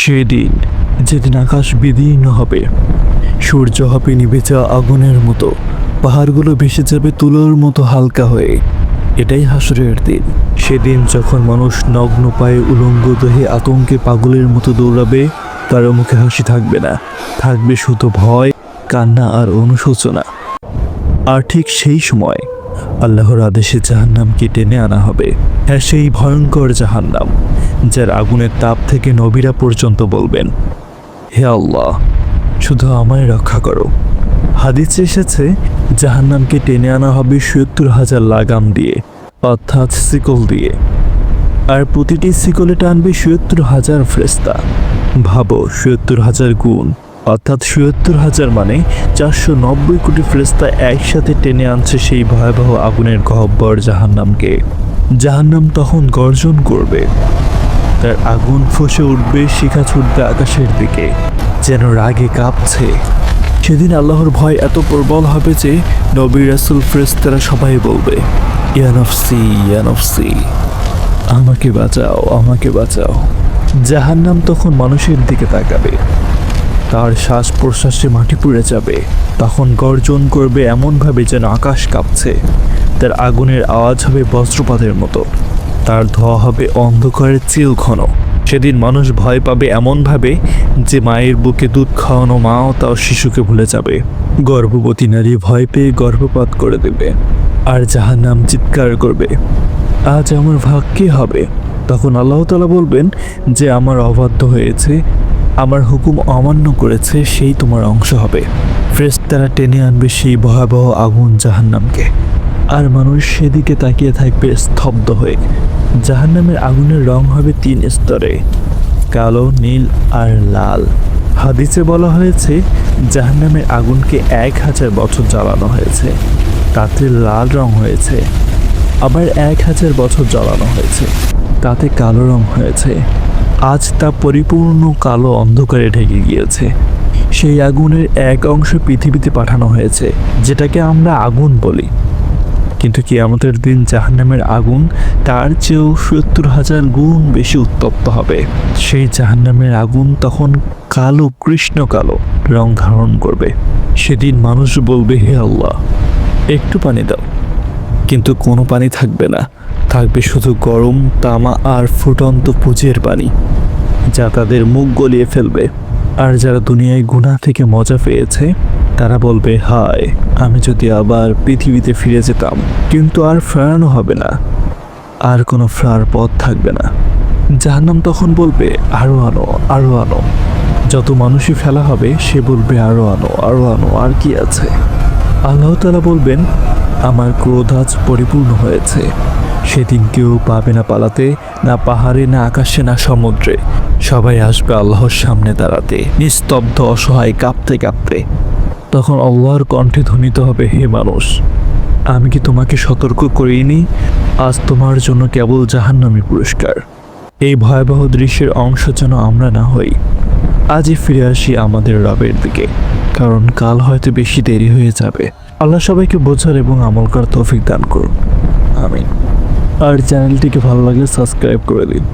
সেদিন যেদিন আকাশ বিদীর্ণ হবে, সূর্য হবে নিভে আগুনের মতো, পাহাড়গুলো ভেসে যাবে তুলোর মতো হালকা হয়ে। এটাই হাসরের দিন। সেদিন যখন মানুষ নগ্ন পায়ে উলঙ্গ দেহে আতঙ্কে পাগলের মতো দৌড়াবে কারও মুখে হাসি থাকবে না। থাকবে শুধু ভয়, কান্না আর অনুশোচনা। আর ঠিক সেই সময় আল্লাহর আদেশে জাহান্নামকে টেনে আনা হবে। হ্যাঁ সেই ভয়ঙ্কর জাহান্নাম, যার আগুনের তাপ থেকে নবীরা পর্যন্ত বলবেন, হে আল্লাহ, শুধু আমায় রক্ষা করো। হাদিসে এসেছে, জাহান্নামকে টেনে আনা হবে সত্তর হাজার লাগাম দিয়ে, অর্থাৎ সিকল দিয়ে। আর প্রতিটি শিকলে টানবে সত্তর হাজার ফ্রেস্তা। ভাবো, সত্তর হাজার গুণ। অর্থাৎ সত্তর হাজার মানে চারশো নব্বই কোটি ফ্রেস্তা একসাথে টেনে আনছে সেই ভয়াবহ আগুনের গহব্বর জাহান্নামকে। জাহান্নাম তখন গর্জন করবে। তার আগুন ফসে উঠবে শিখা ছুটবে আকাশের দিকে, যেন রাগে কাঁপছে। সেদিন আল্লাহর ভয় এত প্রবল হবে যে নবী রাসুল ফ্রেস্তারা সবাই বলবে ইয়ানফসি ইয়ানফসি আমাকে বাঁচাও আমাকে বাঁচাও। জাহান্নাম তখন মানুষের দিকে তাকাবে। তার শ্বাস প্রশ্বাসে মাটি পুড়ে যাবে। তখন গর্জন করবে এমনভাবে যেন আকাশ কাঁপছে। তার আগুনের আওয়াজ হবে বজ্রপাতের মতো। তার ধোয়া হবে অন্ধকারের চিল ঘন। সেদিন মানুষ ভয় পাবে এমনভাবে যে মায়ের বুকে দুধ খাওয়ানো মাও তাও শিশুকে ভুলে যাবে। গর্ভবতী নারী ভয় পেয়ে গর্ভপাত করে দেবে আর যাহার নাম চিৎকার করবে, আজ আমার ভাগ কি হবে। তখন আল্লাহ তালা বলবেন যে, আমার অবাধ্য হয়েছে আমার হুকুম অমান্য করেছে, সেই তোমার অংশ হবে। ফ্রেশ তারা টেনে আনবে সেই ভয়াবহ আগুন জাহান্নামকে। আর মানুষ সেদিকে তাকিয়ে থাকবে স্তব্ধ হয়ে। জাহান্নামের আগুনের রং হবে তিন স্তরে, কালো, নীল আর লাল। হাদিসে বলা হয়েছে, জাহান্নামের আগুনকে এক হাজার বছর জ্বালানো হয়েছে, তাতে লাল রং হয়েছে, আবার এক হাজার বছর জ্বালানো হয়েছে, তাতে কালো রং হয়েছে। আজ তা পরিপূর্ণ কালো অন্ধকারে ঢেকে গিয়েছে। সেই আগুনের এক অংশ পৃথিবীতে পাঠানো হয়েছে, যেটাকে আমরা আগুন বলি। কিন্তু কি আমাদের দিন জাহান্নামের আগুন তার চেয়েও সত্তর হাজার গুণ বেশি উত্তপ্ত হবে। সেই জাহান্নামের আগুন তখন কালো, কৃষ্ণ কালো রং ধারণ করবে। সেদিন মানুষ বলবে, হে আল্লাহ, একটু পানি দাও। কিন্তু কোনো পানি থাকবে না। থাকবে শুধু গরম, তামা আর ফুটন্ত পুজের পানি, যা তাদের মুখ গলিয়ে ফেলবে। আর যারা দুনিয়ায় গুণা থেকে মজা পেয়েছে, তারা বলবে, হায়, আমি যদি আবার পৃথিবীতে ফিরে যেতাম, কিন্তু আর ফেরানো হবে না। আর কোনো ফেরার পথ থাকবে না। জাহান্নাম তখন বলবে, আরও আনো আরও আনো। যত মানুষই ফেলা হবে, সে বলবে, আরও আনো আরও আনো, আর কি আছে? আল্লাহ তালা বলবেন আমার ক্রোধ আজ পরিপূর্ণ হয়েছে। সেদিন কেউ পাবে না পালাতে, না পাহাড়ে, না আকাশে, না সমুদ্রে। সবাই আসবে আল্লাহর সামনে দাঁড়াতে, নিস্তব্ধ, অসহায়, কাঁপতে কাঁপতে। তখন আল্লাহর কণ্ঠে ধ্বনিত হবে, হে মানুষ, আমি কি তোমাকে সতর্ক করিনি? আজ তোমার জন্য কেবল জাহান্নামী পুরস্কার। এই ভয়াবহ দৃশ্যের অংশ যেন আমরা না হই। আজই ফিরে আসি আমাদের রবের দিকে, কারণ কাল হয়তো বেশি দেরি হয়ে যাবে। আল্লাহ সবাইকে বোঝার এবং আমল করার তৌফিক দান করুন। আমিন। আর চ্যানেলটিকে ভালো লাগলে সাবস্ক্রাইব করে দিন।